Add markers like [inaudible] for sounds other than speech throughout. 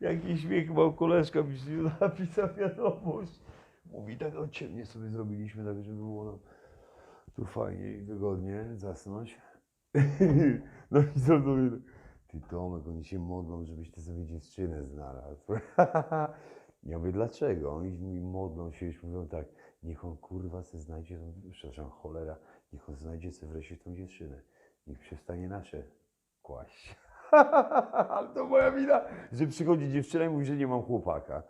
Jaki śmiech, bo koleżka mi się napisał wiadomość. Mówi, tak o ciemnie sobie zrobiliśmy, tak żeby było nam tu fajnie i wygodnie zasnąć. [laughs] No i co to ty Tomek, oni się modlą, żebyś ty sobie dziewczynę znalazł. [laughs] Ja mówię, dlaczego? Oni mi modlą się, już mówią tak, niech on kurwa se znajdzie, tą, przepraszam, cholera, niech on znajdzie sobie wreszcie tą dziewczynę. Niech przestanie nasze kłaść. Ale to moja wina, że przychodzi dziewczyna i mówi, że nie mam chłopaka.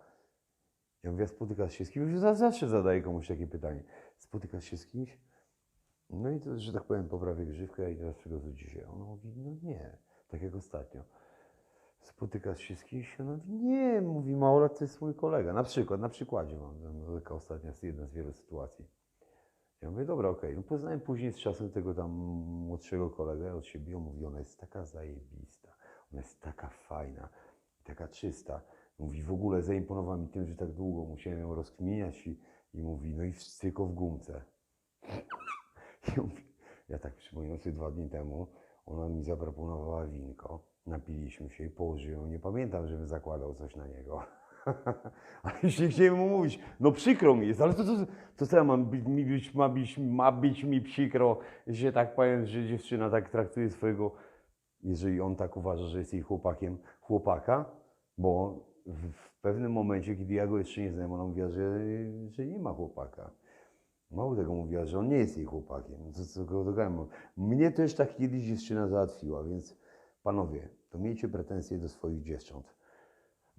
Ja mówię, spotykasz się z kimś? Za- Zawsze zadaję komuś takie pytanie. Spotykasz się z kimś? No i to, że tak powiem, poprawię grzywkę i teraz przygodzę dzisiaj. Ona mówi, no nie, tak jak ostatnio. Spotykasz się z kimś? Ona mówi, nie, mówi, Małolat to jest mój kolega. Na przykład, na przykładzie mam, taka ostatnia, jedna z wielu sytuacji. Ja mówię, dobra, okej. No poznałem później z czasem tego tam młodszego kolegę od siebie. On mówi, ona jest taka zajebista, ona jest taka fajna, taka czysta. Mówi, w ogóle zaimponowała mi tym, że tak długo musiałem ją rozkminiać i, i mówi, no i tylko w gumce. [laughs] I mówi, ja tak przypominam sobie dwa dni temu, ona mi zaproponowała winko, napiliśmy się i położyłem. Nie pamiętam, żebym zakładał coś na niego. [laughs] Ale jeśli chciałem mu mówić, no przykro mi jest, ale to, to, to co ja mam mi być, ma, być, ma być mi przykro, że tak powiem, że dziewczyna tak traktuje swojego, jeżeli on tak uważa, że jest jej chłopakiem, chłopaka, bo w, pewnym momencie, kiedy ja go jeszcze nie znałem, ona mówiła, że, że nie ma chłopaka. Mało tego mówiła, że on nie jest jej chłopakiem. Co, co go dogadam. Mnie też tak kiedyś dziewczyna załatwiła, więc panowie, to miejcie pretensje do swoich dziewcząt.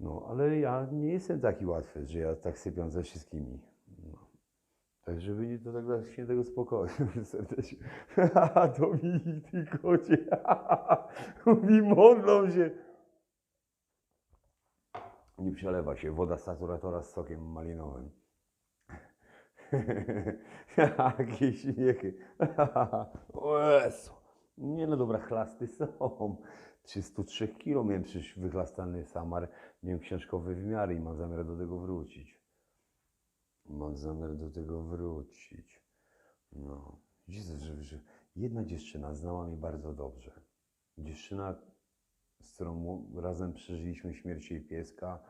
No, ale ja nie jestem taki łatwy, że ja tak sypiam ze wszystkimi. Tak, żeby nie to tak dla świętego spokoju [laughs] serdecznie. [laughs] Dominik, ty kocie. [laughs] Mówi, modlą się. Nie przelewa się woda saturatora z sokiem malinowym. Jakie śmiechy. Nie no dobra, chlasty są. 303 kilo miałem przecież wychlastany samar. Miałem książkowe wymiary i mam zamiar do tego wrócić. Mam zamiar do tego wrócić. No. Jezus, że, że jedna dziewczyna znała mnie bardzo dobrze. Dziewczyna, z którą razem przeżyliśmy śmierć jej pieska.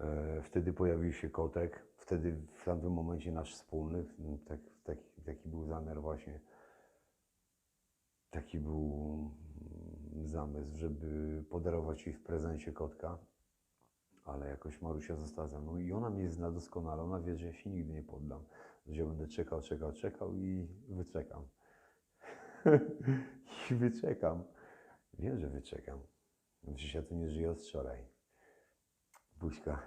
E, Wtedy pojawił się kotek. Wtedy w tamtym momencie nasz wspólny, tak, taki, taki był zamiar właśnie, taki był mm, zamysł, żeby podarować jej w prezencie kotka, ale jakoś Marusia została ze mną i ona mnie zna doskonale, ona wie, że ja się nigdy nie poddam, że ja będę czekał, czekał, czekał i wyczekam. [laughs] I wyczekam. Wiem, że wyczekam. Przecież ja tu nie żyję od wczoraj. Buźka.